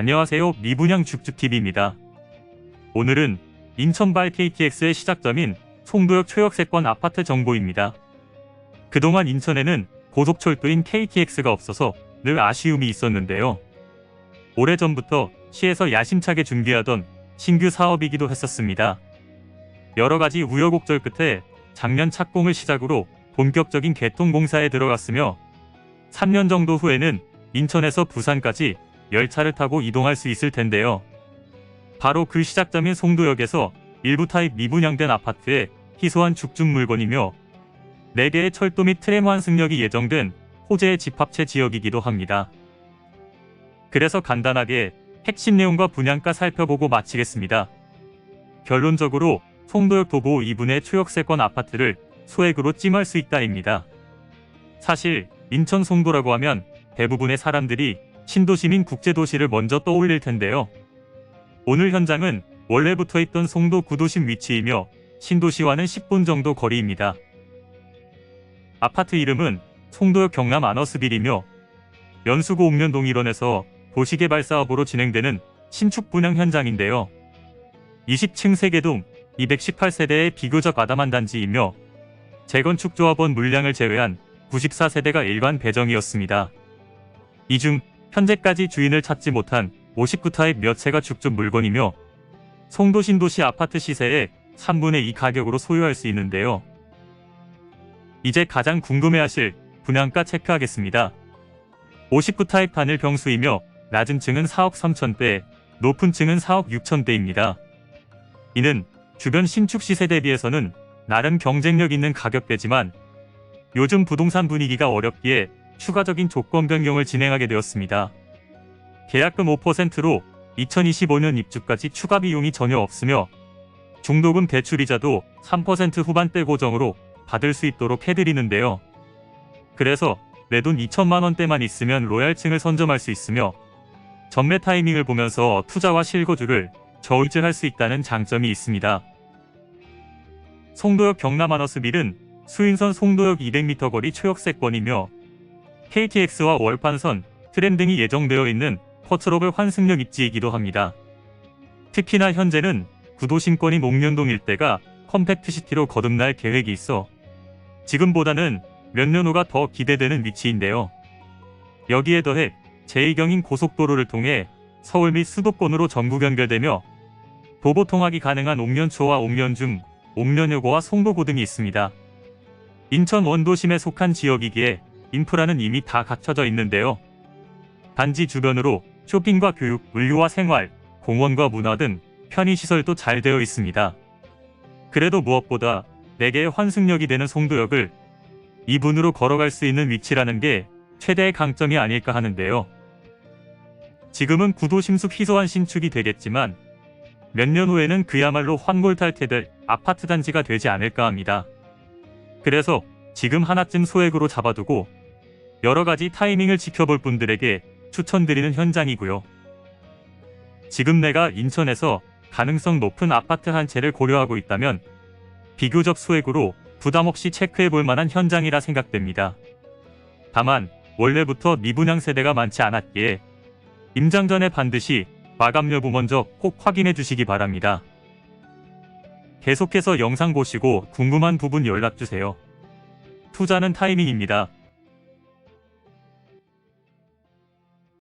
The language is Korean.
안녕하세요. 미분양 죽죽TV입니다. 오늘은 인천발 KTX의 시작점인 송도역 초역세권 아파트 정보입니다. 그동안 인천에는 고속철도인 KTX가 없어서 늘 아쉬움이 있었는데요. 오래전부터 시에서 야심차게 준비하던 신규 사업이기도 했었습니다. 여러 가지 우여곡절 끝에 작년 착공을 시작으로 본격적인 개통 공사에 들어갔으며 3년 정도 후에는 인천에서 부산까지 열차를 타고 이동할 수 있을 텐데요. 바로 그 시작점인 송도역에서 일부 타입 미분양된 아파트에 희소한 죽죽 물건이며 4개의 철도 및 트램 환승역이 예정된 호재의 집합체 지역이기도 합니다. 그래서 간단하게 핵심 내용과 분양가 살펴보고 마치겠습니다. 결론적으로 송도역 도보 2분의 초역세권 아파트를 소액으로 찜할 수 있다입니다. 사실 인천 송도라고 하면 대부분의 사람들이 신도시민 국제도시를 먼저 떠올릴 텐데요. 오늘 현장은 원래부터 있던 송도 구도심 위치이며 신도시와는 10분 정도 거리입니다. 아파트 이름은 송도역 경남 아너스빌이며 연수구 옥면동 일원에서 도시개발 사업으로 진행되는 신축 분양 현장인데요. 20층 세개동 218세대의 비교적 아담한 단지이며 재건축 조합원 물량을 제외한 94세대가 일반 배정이었습니다. 이 중 현재까지 주인을 찾지 못한 59타입 몇 채가 죽죽 물건이며 송도 신도시 아파트 시세의 3분의 2 가격으로 소유할 수 있는데요. 이제 가장 궁금해하실 분양가 체크하겠습니다. 59타입 단일 평수이며 낮은 층은 4억 3천대, 높은 층은 4억 6천대입니다. 이는 주변 신축 시세 대비해서는 나름 경쟁력 있는 가격대지만 요즘 부동산 분위기가 어렵기에 추가적인 조건 변경을 진행하게 되었습니다. 계약금 5%로 2025년 입주까지 추가 비용이 전혀 없으며 중도금 대출이자도 3% 후반대 고정으로 받을 수 있도록 해드리는데요. 그래서 내 돈 2천만 원대만 있으면 로얄층을 선점할 수 있으며 전매 타이밍을 보면서 투자와 실거주를 저울질할 수 있다는 장점이 있습니다. 송도역 경남 아너스빌은 수인선 송도역 200m 거리 초역세권이며 KTX와 월판선, 트램 등이 예정되어 있는 퍼트로블 환승역 입지이기도 합니다. 특히나 현재는 구도심권인 옥면동 일대가 컴팩트시티로 거듭날 계획이 있어 지금보다는 몇 년 후가 더 기대되는 위치인데요. 여기에 더해 제2경인 고속도로를 통해 서울 및 수도권으로 전국 연결되며 도보 통학이 가능한 옥면초와 옥면중, 옥면여고와 송도고 등이 있습니다. 인천 원도심에 속한 지역이기에 인프라는 이미 다 갖춰져 있는데요. 단지 주변으로 쇼핑과 교육, 물류와 생활, 공원과 문화 등 편의시설도 잘 되어 있습니다. 그래도 무엇보다 4개의 환승역이 되는 송도역을 2분으로 걸어갈 수 있는 위치라는 게 최대의 강점이 아닐까 하는데요. 지금은 구도 심숙 희소한 신축이 되겠지만 몇 년 후에는 그야말로 환골탈태될 아파트 단지가 되지 않을까 합니다. 그래서 지금 하나쯤 소액으로 잡아두고 여러 가지 타이밍을 지켜볼 분들에게 추천드리는 현장이고요. 지금 내가 인천에서 가능성 높은 아파트 한 채를 고려하고 있다면 비교적 소액으로 부담 없이 체크해 볼 만한 현장이라 생각됩니다. 다만 원래부터 미분양 세대가 많지 않았기에 임장 전에 반드시 마감 여부 먼저 꼭 확인해 주시기 바랍니다. 계속해서 영상 보시고 궁금한 부분 연락 주세요. 투자는 타이밍입니다.